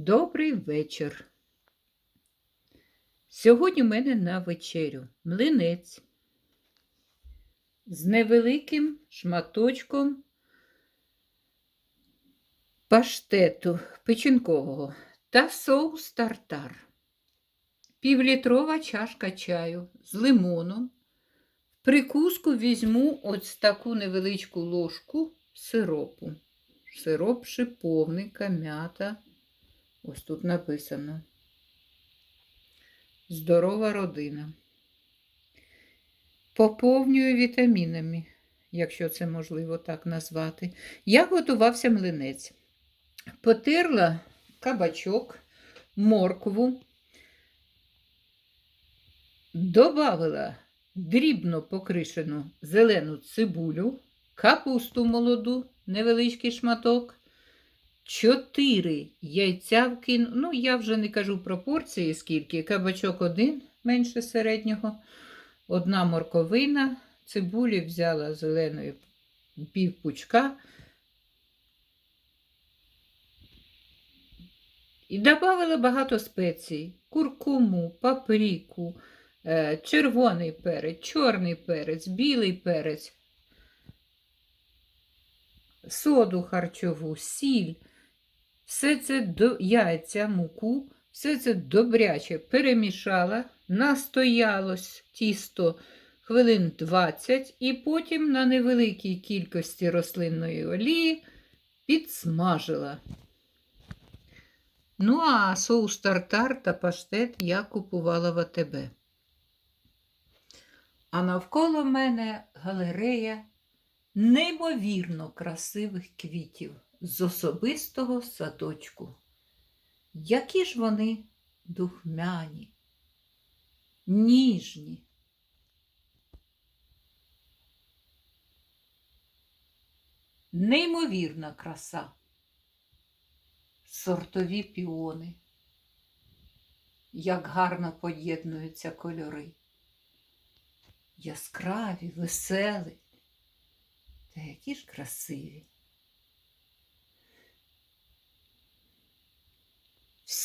Добрий вечір. Сьогодні в мене на вечерю млинець з невеликим шматочком паштету печінкового та соус тартар. Півлітрова чашка чаю з лимоном. Прикуску візьму ось таку невеличку ложку сиропу. Сироп шиповника, м'ята. Ось тут написано. Здорова родина. Поповнюю вітамінами, якщо це можливо так назвати. Я готувався млинець. Потерла кабачок, моркву, добавила дрібно покришену зелену цибулю, капусту молоду, невеличкий шматок. Чотири яйця вкину. Ну, я вже не кажу пропорції, скільки. Кабачок один менше середнього, одна морковина, цибулі взяла зеленої пів пучка. І додавала багато спецій: куркуму, паприку, е, червоний перець, чорний перець, білий перець, соду харчову, сіль. Все це до яйця, муку, все це добряче перемішала, настоялось тісто хвилин 20 і потім на невеликій кількості рослинної олії підсмажила. Ну, а соус тартар та паштет я купувала в АТБ. А навколо мене галерея неймовірно красивих квітів з особистого садочку. Які ж вони духмяні, ніжні. Неймовірна краса, сортові піони, як гарно поєднуються кольори, яскраві, веселі, та які ж красиві.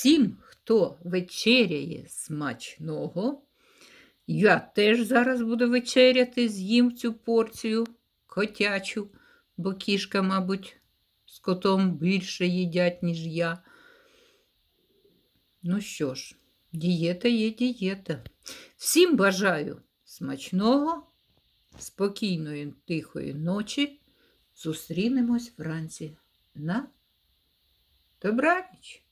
Всім, хто вечеряє смачного, я теж зараз буду вечеряти, з'їм цю порцію котячу, бо кішка, мабуть, з котом більше їдять, ніж я. Ну що ж, дієта є дієта. Всім бажаю смачного, спокійної, тихої ночі. Зустрінемось вранці на добраніч.